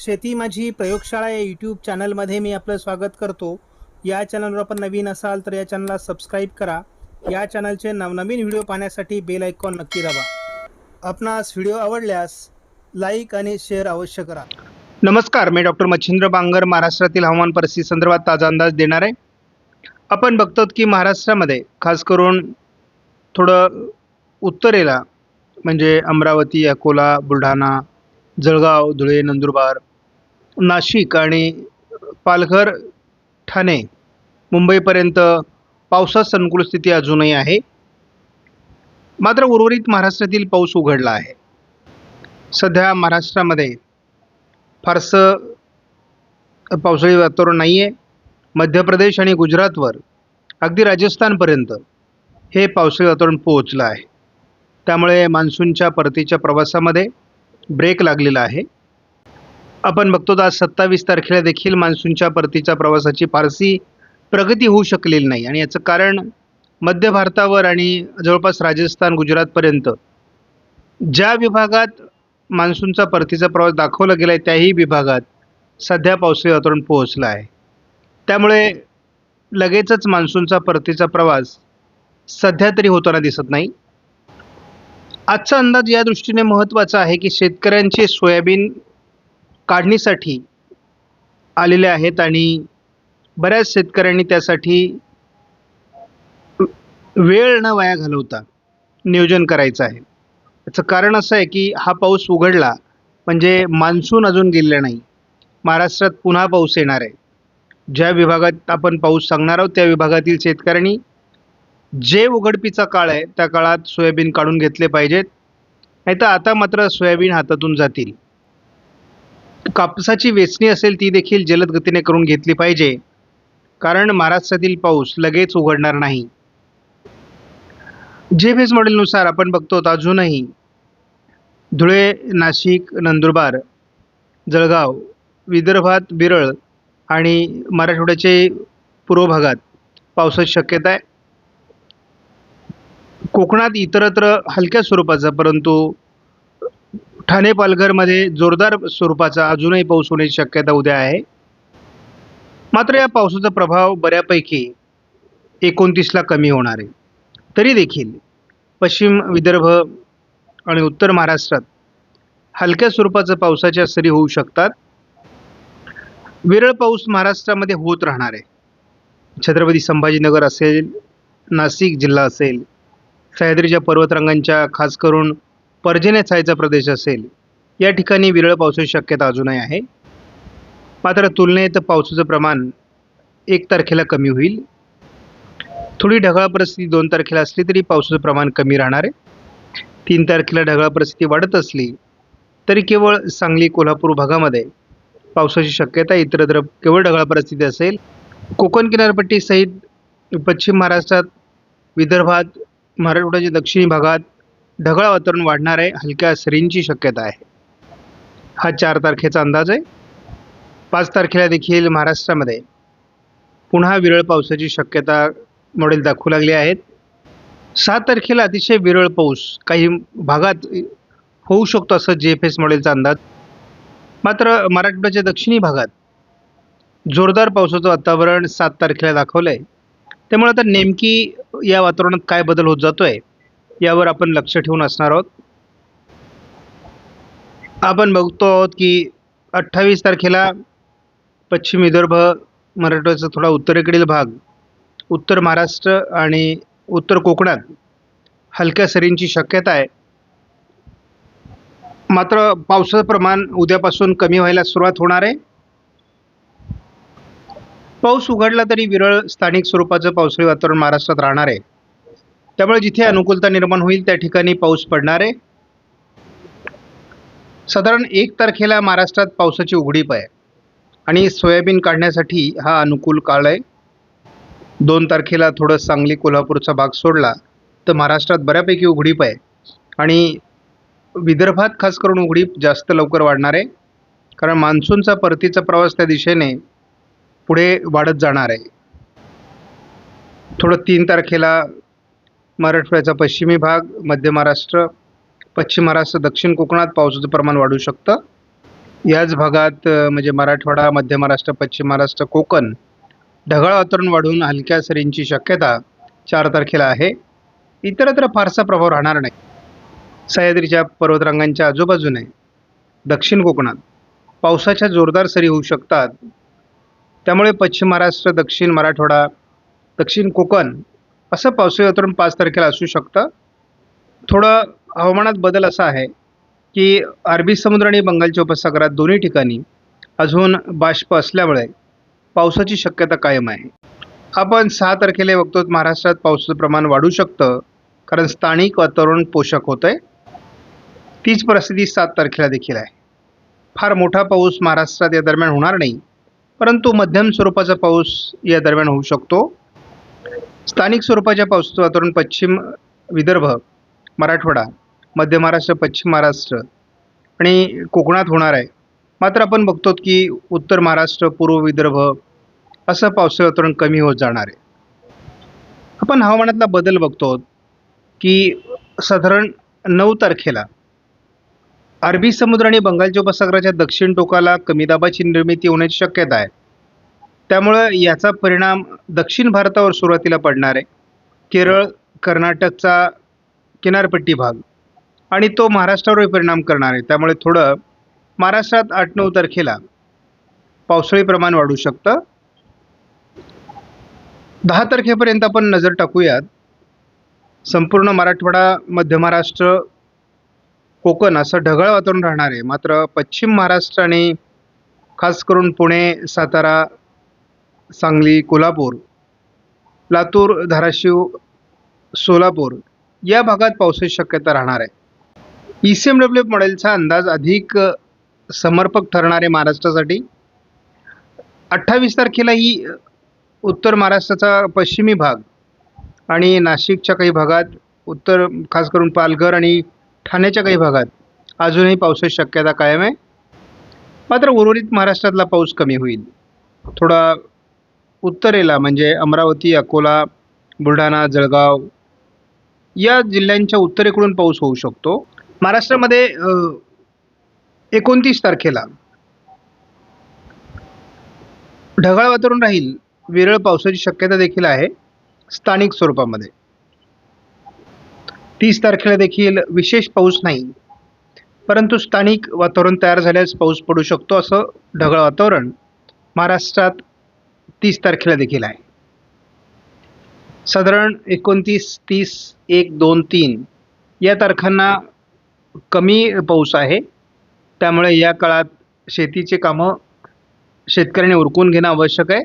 शेती माझी प्रयोगशाळा या यूट्यूब चॅनलमध्ये मी आपलं स्वागत करतो. या चॅनलवर आपण नवीन असाल तर या चॅनलला सबस्क्राईब करा. या चॅनलचे नवनवीन व्हिडिओ पाहण्यासाठी बेल आयकॉन नक्की दाबा. आपणास व्हिडिओ आवडल्यास लाईक आणि शेअर अवश्य करा. नमस्कार मी डॉक्टर मच्छिंद्र बांगर महाराष्ट्रातील हवामान परिस्थिती संदर्भात ताजा अंदाज देणार आहे. आपण बघतो की महाराष्ट्रामध्ये खास करून थोडं उत्तरेला म्हणजे अमरावती अकोला बुलढाणा जळगाव धुळे नंदुरबार नाशिक आणि पालघर ठाणे मुंबईपर्यंत पावसात संकुल स्थिती अजूनही आहे. मात्र उर्वरित महाराष्ट्रातील पाऊस उघडला आहे. सध्या महाराष्ट्रामध्ये फारसं पावसाळी वातावरण नाही आहे मध्य प्रदेश आणि गुजरातवर अगदी राजस्थानपर्यंत हे पावसाळी वातावरण पोहोचलं आहे. त्यामुळे मान्सूनच्या परतीच्या प्रवासामध्ये ब्रेक लागलेला आहे. आपण बघतो आज सत्तावीस तारखेला देखील मान्सूनच्या परतीच्या प्रवासाची फारशी प्रगती होऊ शकलेली नाही. आणि याचं कारण मध्य भारतावर आणि जवळपास राजस्थान गुजरातपर्यंत ज्या विभागात मान्सूनचा परतीचा प्रवास दाखवला गेला आहे त्याही विभागात सध्या पावसाळी वातावरण पोहोचलं आहे. त्यामुळे लगेचच मान्सूनचा परतीचा प्रवास सध्या तरी होताना दिसत नाही. आजचा अंदाज या दृष्टीने महत्त्वाचा आहे की शेतकऱ्यांचे सोयाबीन काढणीसाठी आलेले आहेत आणि बऱ्याच शेतकऱ्यांनी त्यासाठी वेळ न वाया घालवता नियोजन करायचं आहे. याचं कारण असं आहे की हा पाऊस उघडला म्हणजे मान्सून अजून गेलेला नाही. महाराष्ट्रात पुन्हा पाऊस येणार आहे. ज्या विभागात आपण पाऊस सांगणार आहोत त्या विभागातील शेतकऱ्यांनी जे उघडपीचा काळ आहे त्या काळात सोयाबीन काढून घेतले पाहिजेत. नाही तर आता मात्र सोयाबीन हातातून जातील. कापसाची वेचणी असेल ती देखील जलद गतीने करून घेतली पाहिजे. कारण महाराष्ट्रातील पाऊस लगेच उघडणार नाही. जे फेस मॉडेलनुसार आपण बघतो अजूनही धुळे नाशिक नंदुरबार जळगाव विदर्भात विरळ आणि मराठवाड्याचे पूर्व भागात पावसाची शक्यता आहे. कोकणात इतरत्र हलक्या स्वरूपाचा परंतु ठाणे पालघरमध्ये जोरदार स्वरूपाचा अजूनही पाऊस होण्याची शक्यता उद्या आहे. मात्र या पावसाचा प्रभाव बऱ्यापैकी एकोणतीसला कमी होणार आहे. तरी देखील पश्चिम विदर्भ आणि उत्तर महाराष्ट्रात हलक्या स्वरूपाचं पावसाच्या सरी होऊ शकतात. विरळ पाऊस महाराष्ट्रामध्ये होत राहणार आहे. छत्रपती संभाजीनगर असेल नाशिक जिल्हा असेल सह्याद्रीच्या पर्वतरांगांच्या खास करून पर्जन्य छायेचा प्रदेश असेल या ठिकाणी विरळ पावसाची शक्यता अजूनही आहे. मात्र तुलनेत पावसाचं प्रमाण एक तारखेला कमी होईल. थोडी ढगाळ परिस्थिती दोन तारखेला असली तरी पावसाचं प्रमाण कमी राहणार आहे. तीन तारखेला ढगाळ परिस्थिती वाढत असली तरी केवळ सांगली कोल्हापूर भागामध्ये पावसाची शक्यता इतरत्र केवळ ढगाळ परिस्थिती असेल. कोकण किनारपट्टीसहित पश्चिम महाराष्ट्रात विदर्भात मराठवाड्याच्या दक्षिणी भागात ढगाळ वातावरण वाढणार आहे. हलक्या सरींची शक्यता आहे. हा चार तारखेचा अंदाज आहे. पाच तारखेला देखील महाराष्ट्रामध्ये पुन्हा विरळ पावसाची शक्यता मॉडेल दाखवू लागली आहेत. सात तारखेला अतिशय विरळ पाऊस काही भागात होऊ शकतो असं जे एफ एस मॉडेलचा अंदाज. मात्र मराठवाड्याच्या दक्षिणी भागात जोरदार पावसाचं वातावरण सात तारखेला दाखवलं आहे त्यामुळे आता नेमकी या वातावरणात काय बदल होत जातो आहे यावर आपण लक्ष ठेवून असणार आहोत. आपण बघतो आहोत की अठ्ठावीस तारखेला पश्चिम विदर्भ मराठवाड्याचा थोडा उत्तरेकडील भाग उत्तर महाराष्ट्र आणि उत्तर कोकणात हलक्या सरींची शक्यता आहे. मात्र पावसाचं प्रमाण उद्यापासून कमी व्हायला सुरुवात होणार आहे. पाऊस उघडला तरी विरळ स्थानिक स्वरूपाचं पावसाळी वातावरण महाराष्ट्रात राहणार आहे. त्यामुळे जिथे अनुकूलता निर्माण होईल त्या ठिकाणी पाऊस पडणार आहे. साधारण एक तारखेला महाराष्ट्रात पावसाची उघडीप आहे. आणि सोयाबीन काढण्यासाठी हा अनुकूल काळ आहे. दोन तारखेला थोडं सांगली कोल्हापूरचा भाग सोडला तर महाराष्ट्रात बऱ्यापैकी उघडीप आहे. आणि विदर्भात खास करून उघडीप जास्त लवकर वाढणार आहे. कारण मान्सूनचा परतीचा प्रवास त्या दिशेने पुढे वाढत जाणार आहे. थोडं तीन तारखेला मराठवाड्याचा पश्चिमी भाग मध्य महाराष्ट्र पश्चिम महाराष्ट्र दक्षिण कोकणात पावसाचं प्रमाण वाढू शकतं. याच भागात म्हणजे मराठवाडा मध्य महाराष्ट्र पश्चिम महाराष्ट्र कोकण ढगाळ वातावरण वाढून हलक्या सरींची शक्यता चार तारखेला आहे. इतरत्र फारसा प्रभाव राहणार नाही. सह्याद्रीच्या पर्वतरांगांच्या आजूबाजूने दक्षिण कोकणात पावसाच्या जोरदार सरी होऊ शकतात. त्यामुळे पश्चिम महाराष्ट्र दक्षिण मराठवाडा दक्षिण कोकण असं पावसाळी वातावरण पाच तारखेला असू शकतं. थोडं हवामानात बदल असा आहे की अरबी समुद्र आणि बंगालच्या उपसागरात दोन्ही ठिकाणी अजून बाष्प असल्यामुळे पावसाची शक्यता कायम आहे. आपण सहा तारखेला बघतो महाराष्ट्रात पावसाचं प्रमाण वाढू शकतं कारण स्थानिक वातावरण पोषक होतं आहे तीच परिस्थिती सात तारखेला देखील आहे. फार मोठा पाऊस महाराष्ट्रात या दरम्यान होणार नाही परंतु मध्यम स्वरूपाचा पाऊस या दरम्यान होऊ शकतो. स्थानिक स्वरूपाच्या पावसाचं वातावरण पश्चिम विदर्भ मराठवाडा मध्य महाराष्ट्र पश्चिम महाराष्ट्र आणि कोकणात होणार आहे. मात्र आपण बघतो की उत्तर महाराष्ट्र पूर्व विदर्भ असं पावसाचं वातावरण कमी होत जाणार आहे. आपण हवामानातला बदल बघतो की साधारण नऊ तारखेला अरबी समुद्र आणि बंगालच्या उपसागराच्या दक्षिण टोकाला कमी दाबाची निर्मिती होण्याची शक्यता आहे. त्यामुळं याचा परिणाम दक्षिण भारतावर सुरुवातीला पडणार आहे. केरळ कर्नाटकचा किनारपट्टी भाग. आणि तो महाराष्ट्रावरही परिणाम करणार आहे. त्यामुळे थोडं महाराष्ट्रात आठ नऊ तारखेला पावसाळी प्रमाण वाढू शकतं. दहा तारखेपर्यंत आपण नजर टाकूयात. संपूर्ण मराठवाडा मध्य महाराष्ट्र कोकण असं ढगाळ वातावरण राहणार आहे. मात्र पश्चिम महाराष्ट्र आणि खास करून पुणे सातारा सांगली कोल्हापूर लातूर धाराशिव सोलापूर या भागात पावसाची शक्यता राहणार आहे. ई सी एम डब्ल्यू मॉडेलचा अंदाज अधिक समर्पक ठरणार आहे महाराष्ट्रासाठी. अठ्ठावीस तारखेला ही उत्तर महाराष्ट्राचा पश्चिमी भाग आणि नाशिकच्या काही भागात उत्तर खास करून पालघर आणि ठाण्याच्या काही भागात अजूनही पावसाची शक्यता कायम आहे. मात्र उर्वरित महाराष्ट्रातला पाऊस कमी होईल. थोडा उत्तरेला म्हणजे अमरावती अकोला बुलढाणा जळगाव या जिल्ह्यांच्या उत्तरेकडून पाऊस होऊ शकतो. महाराष्ट्रामध्ये एकोणतीस तारखेला ढगाळ वातावरण राहील विरळ पावसाची शक्यता देखील आहे स्थानिक स्वरूपामध्ये. तीस तारखेला देखील विशेष पाऊस नाही परंतु स्थानिक वातावरण तयार झाल्यास पाऊस पडू शकतो असं ढगाळ वातावरण महाराष्ट्रात तीस तारखेला देखील आहे. साधारण एकोणतीस तीस एक दोन तीन या तारखांना कमी पाऊस आहे. त्यामुळे या काळात शेतीचे कामं शेतकऱ्यांनी उरकून घेणं आवश्यक आहे.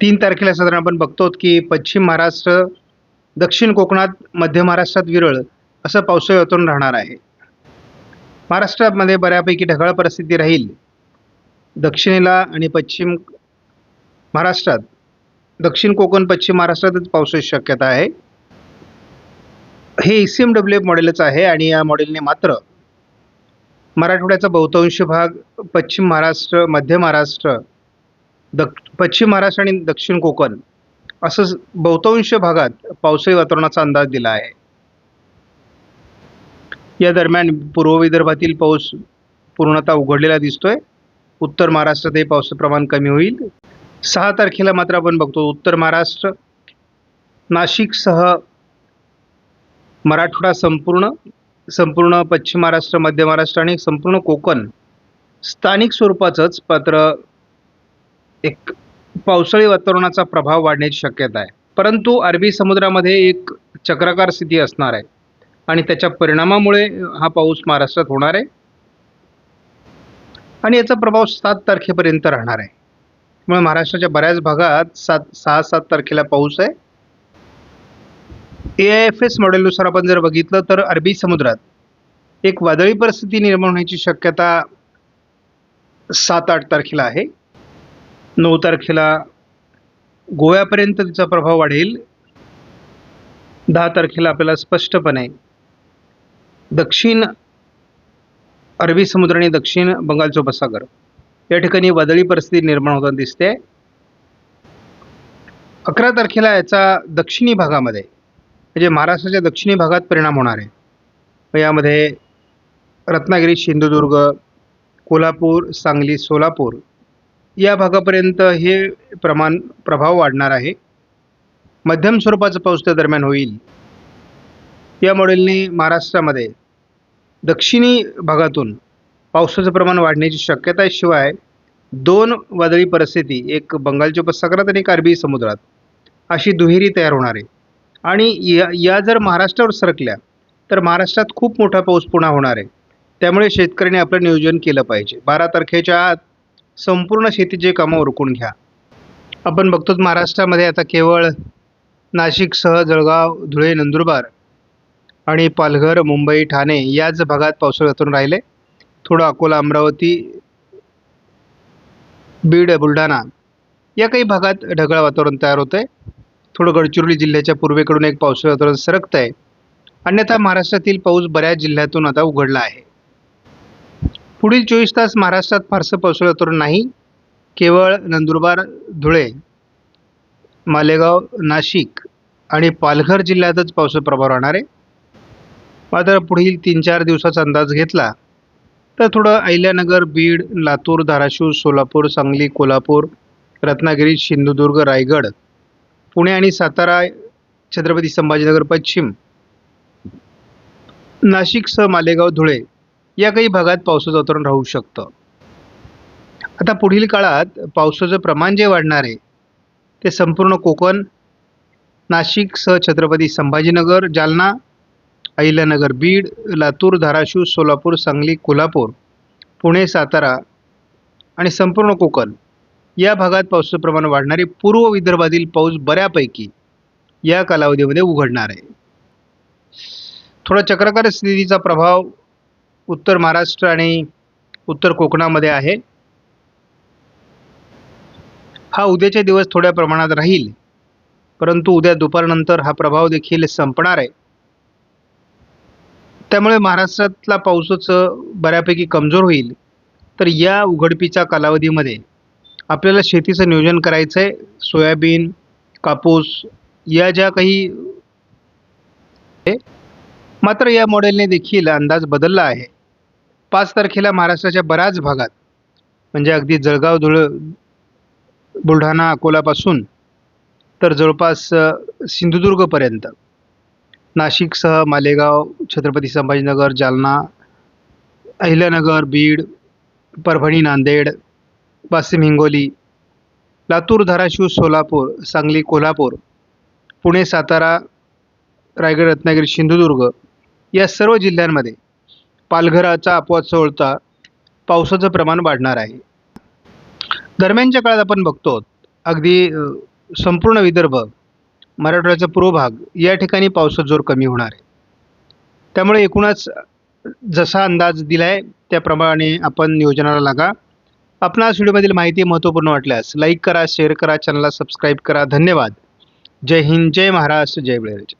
तीन तारखेला साधारण आपण बघतो की पश्चिम महाराष्ट्र दक्षिण कोकणात मध्य महाराष्ट्रात विरळ असं पावसाळी वातावरण राहणार आहे. महाराष्ट्रामध्ये बऱ्यापैकी ढगाळ परिस्थिती राहील. दक्षिणेला आणि पश्चिम महाराष्ट्रात दक्षिण कोकण पश्चिम महाराष्ट्रातच पावसाची शक्यता आहे. हे E C M W F मॉडेलच आहे आणि या मॉडेलने मात्र मराठवाड्याचा बहुतांश भाग पश्चिम महाराष्ट्र मध्य महाराष्ट्र दक् पश्चिम महाराष्ट्र आणि दक्षिण कोकण असं बहुतांश भागात पावसाळी वातावरणाचा अंदाज दिला आहे. या दरम्यान पूर्व विदर्भातील पाऊस पूर्णतः उघडलेला दिसतोय. उत्तर महाराष्ट्रातही पावसाचं प्रमाण कमी होईल. सहा तारखेला मात्र आपण बघतो उत्तर महाराष्ट्र नाशिकसह मराठवाडा संपूर्ण संपूर्ण पश्चिम महाराष्ट्र मध्य महाराष्ट्र आणि संपूर्ण कोकण स्थानिक स्वरूपाचंच मात्र एक पावसाळी वातावरणाचा प्रभाव वाढण्याची शक्यता आहे. परंतु अरबी समुद्रामध्ये एक चक्राकार स्थिती असणार आहे आणि त्याच्या परिणामामुळे हा पाऊस महाराष्ट्रात होणार आहे आणि याचा प्रभाव सात तारखेपर्यंत राहणार आहे. त्यामुळे महाराष्ट्राच्या बऱ्याच भागात सात सहा सात तारखेला पाऊस आहे. ए आय एफ एस मॉडेलनुसार आपण जर बघितलं तर अरबी समुद्रात एक वादळी परिस्थिती निर्माण होण्याची शक्यता सात आठ तारखेला आहे. नऊ तारखेला गोव्यापर्यंत तिचा प्रभाव वाढेल. दहा तारखेला आपल्याला स्पष्टपणे दक्षिण अरबी समुद्र आणि दक्षिण बंगालचा उपसागर. या ठिकाणी वादळी परिस्थिती निर्माण होताना दिसते. अकरा तारखेला याचा दक्षिणी भागामध्ये म्हणजे महाराष्ट्राच्या दक्षिणी भागात परिणाम होणार आहे. यामध्ये रत्नागिरी सिंधुदुर्ग कोल्हापूर सांगली सोलापूर या भागापर्यंत हे प्रमाण प्रभाव वाढणार आहे. मध्यम स्वरूपाचा पाऊस त्या दरम्यान होईल. या मॉडेलने महाराष्ट्रामध्ये दक्षिणी भागातून पावसाचं प्रमाण वाढण्याची शक्यता आहे शिवाय दोन वादळी परिस्थिती एक बंगालच्या उपसागरात आणि एक अरबी समुद्रात अशी दुहेरी तयार होणार आहे. आणि या या जर महाराष्ट्रावर सरकल्या तर महाराष्ट्रात खूप मोठा पाऊस पुन्हा होणार आहे. त्यामुळे शेतकऱ्यांनी आपलं नियोजन केलं पाहिजे. बारा तारखेच्या आत संपूर्ण शेतीचे कामं उरकून घ्या. आपण बघतोच महाराष्ट्रामध्ये आता केवळ नाशिकसह जळगाव धुळे नंदुरबार आणि पालघर मुंबई ठाणे याच भागात पावसाळ्यातून राहिले. थोडं अकोला अमरावती बीड बुलढाणा या काही भागात ढगाळ वातावरण तयार होतं आहे थोडं गडचिरोली जिल्ह्याच्या पूर्वेकडून एक पावसाळी वातावरण सरकतं आहे अन्यथा महाराष्ट्रातील पाऊस बऱ्याच जिल्ह्यातून आता उघडला आहे. पुढील चोवीस तास महाराष्ट्रात फारसं पावसाळी वातावरण नाही. केवळ नंदुरबार धुळे मालेगाव नाशिक आणि पालघर जिल्ह्यातच पावसाचा प्रभाव राहणार आहे. मात्र पुढील तीन चार दिवसाचा अंदाज घेतला तर थोडं अहिल्यानगर बीड लातूर धाराशिव सोलापूर सांगली कोल्हापूर रत्नागिरी सिंधुदुर्ग रायगड पुणे आणि सातारा छत्रपती संभाजीनगर पश्चिम नाशिकसह मालेगाव धुळे या काही भागात पावसाचं वातावरण राहू शकतं. आता पुढील काळात पावसाचं प्रमाण जे वाढणार आहे ते संपूर्ण कोकण नाशिकसह छत्रपती संभाजीनगर जालना अहिल्यानगर बीड लातूर धाराशिव सोलापूर सांगली कोल्हापूर पुणे सातारा आणि संपूर्ण कोकण. या भागात पावसाचं प्रमाण वाढणारे पूर्व विदर्भातील पाऊस बऱ्यापैकी या कालावधीमध्ये उघडणार आहे. थोडा चक्राकार स्थितीचा प्रभाव उत्तर महाराष्ट्र आणि उत्तर कोकणामध्ये आहे. हा उद्याचे दिवस थोड्या प्रमाणात राहील परंतु उद्या दुपारनंतर हा प्रभाव देखील संपणार आहे. त्यामुळे महाराष्ट्रातला पाऊसच बऱ्यापैकी कमजोर होईल. तर या उघडपीच्या कालावधीमध्ये आपल्याला शेतीचं नियोजन करायचं आहे सोयाबीन कापूस या ज्या काही मात्र या मॉडेलने देखील अंदाज बदलला आहे. पाच तारखेला महाराष्ट्राच्या बऱ्याच भागात म्हणजे अगदी जळगाव धुळ बुलढाणा अकोलापासून तर जवळपास सिंधुदुर्गपर्यंत नाशिकसह मालेगाव छत्रपती संभाजीनगर जालना अहिल्यानगर बीड परभणी नांदेड वाशिम हिंगोली लातूर धाराशिव सोलापूर सांगली कोल्हापूर पुणे सातारा रायगड रत्नागिरी सिंधुदुर्ग या सर्व जिल्ह्यांमध्ये पालघराचा अपवाद सोडता पावसाचं प्रमाण वाढणार आहे. दरम्यानच्या काळात आपण बघतो अगदी संपूर्ण विदर्भ मराठवाड्याचा पूर्व भाग या ठिकाणी पावसाचा जोर कमी होणार आहे. त्यामुळे एकूणच जसा अंदाज दिला आहे त्याप्रमाणे आपण नियोजनाला लागा. आपणास व्हिडिओमधील माहिती महत्त्वपूर्ण वाटल्यास लाईक करा शेअर करा चॅनलला सबस्क्राईब करा. धन्यवाद. जय हिंद जय महाराष्ट्र जय बळीराजा.